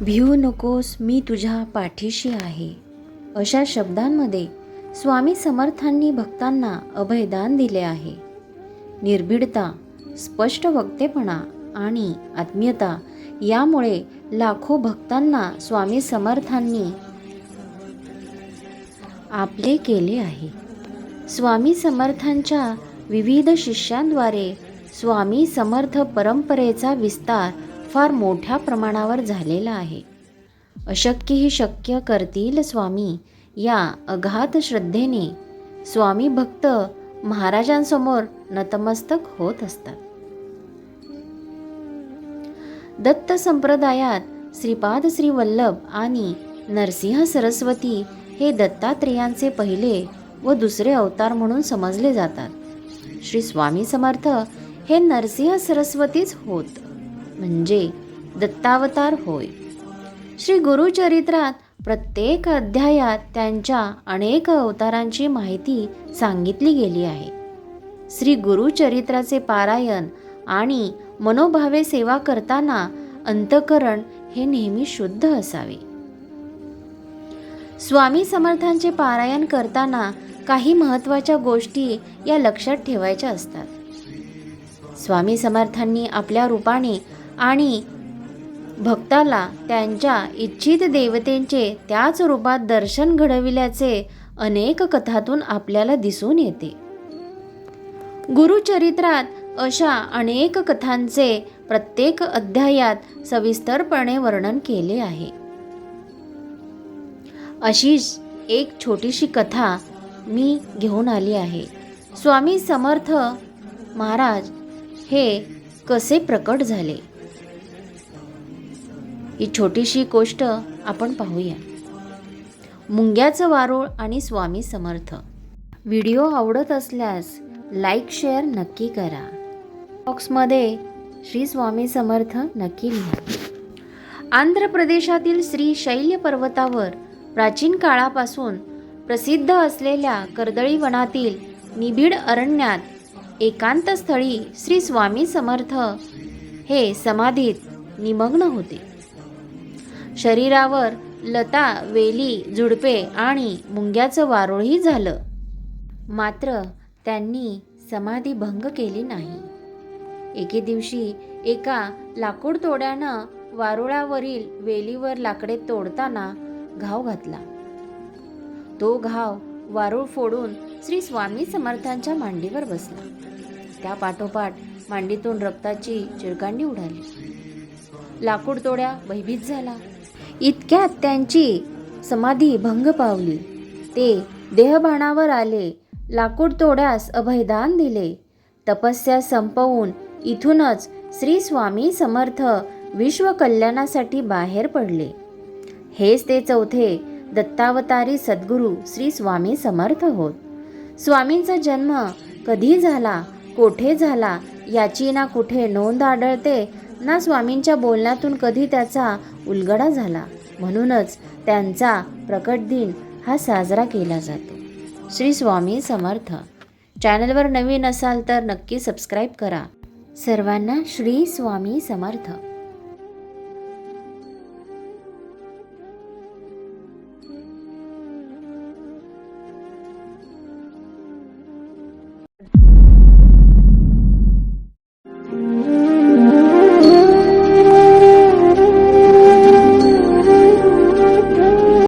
भिवू नकोस मी तुझ्या पाठीशी आहे. अशा शब्दांमध्ये स्वामी समर्थांनी भक्तांना अभयदान दिले आहे. निर्भीडता स्पष्ट वक्तेपणा आणि आत्मीयता यामुळे लाखो भक्तांना स्वामी समर्थांनी आपले केले आहे. स्वामी समर्थांच्या विविध शिष्यांद्वारे स्वामी समर्थ परंपरेचा विस्तार फार मोठ्या प्रमाणावर झालेला आहे. अशक्य ही शक्य करतील स्वामी या अगाध श्रद्धेने स्वामी भक्त महाराजांसमोर नतमस्तक होत असतात. दत्त संप्रदायात श्रीपाद श्रीवल्लभ आणि नरसिंह सरस्वती हे दत्तात्रेयांचे पहिले व दुसरे अवतार म्हणून समजले जातात. श्री स्वामी समर्थ हे नरसिंह सरस्वतीच होत. म्हणजे दत्तावतार होय. श्री गुरुचरित्रात प्रत्येक अध्यायात त्यांच्या अनेक अवतारांची माहिती सांगितली गेली आहे. श्री गुरुचरित्राचे पारायण आणि मनोभावे सेवा करताना अंतकरण हे नेहमी शुद्ध असावे. स्वामी समर्थांचे पारायण करताना काही महत्त्वाच्या गोष्टी या लक्षात ठेवायच्या असतात. स्वामी समर्थांनी आपल्या रूपाने आणि भक्ताला त्यांच्या इच्छित देवतेंचे त्याच रूपात दर्शन घडविल्याचे अनेक कथातून आपल्याला दिसून येते. गुरुचरित्रात अशा अनेक कथांचे प्रत्येक अध्यायात सविस्तरपणे वर्णन केले आहे. अशीच एक छोटीशी कथा मी घेऊन आली आहे. स्वामी समर्थ महाराज हे कसे प्रकट झाले? ही छोटीशी गोष्ट आपण पाहूया. मुंग्याचं वारूळ आणि स्वामी समर्थ. व्हिडिओ आवडत असल्यास लाईक शेअर नक्की करा. बॉक्समध्ये श्री स्वामी समर्थ नक्की लिहा. आंध्र प्रदेशातील श्री शैल्य पर्वतावर प्राचीन काळापासून प्रसिद्ध असलेल्या कर्दळी वनातील निबिड अरण्यात एकांत स्थळी श्री स्वामी समर्थ हे समाधीत निमग्न होते. शरीरावर लता वेली झुडपे आणि मुंग्याचं वारुळही झालं. मात्र त्यांनी समाधी भंग केली नाही. एके दिवशी एका लाकूड तोड्यानं वारुळावरील वेलीवर लाकडे तोडताना घाव घातला. तो घाव वारूळ फोडून श्री स्वामी समर्थांच्या मांडीवर बसला. त्या पाठोपाठ मांडीतून रक्ताची चिरकांडी उडाली. लाकूड तोड्या भयभीत झाला. इतक्यात त्यांची समाधी भंग पावली. ते देहबाणावर आले लाकूड तोड्यास अभयदान दिले. तपस्या संपवून इथूनच श्री स्वामी समर्थ विश्व कल्याणासाठी बाहेर पडले. हेच ते चौथे दत्तावतारी सद्गुरू श्री स्वामी समर्थ होत. स्वामींचा जन्म कधी झाला कोठे झाला याची ना कुठे नोंद आढळते ना स्वामींच्या बोलण्यातून कधी त्याचा उलगडा झाला. म्हणूनच त्यांचा प्रकट दिन हा साजरा केला जातो. श्री स्वामी समर्थ. चॅनलवर नवीन असाल तर नक्की सबस्क्राईब करा. सर्वांना श्री स्वामी समर्थ.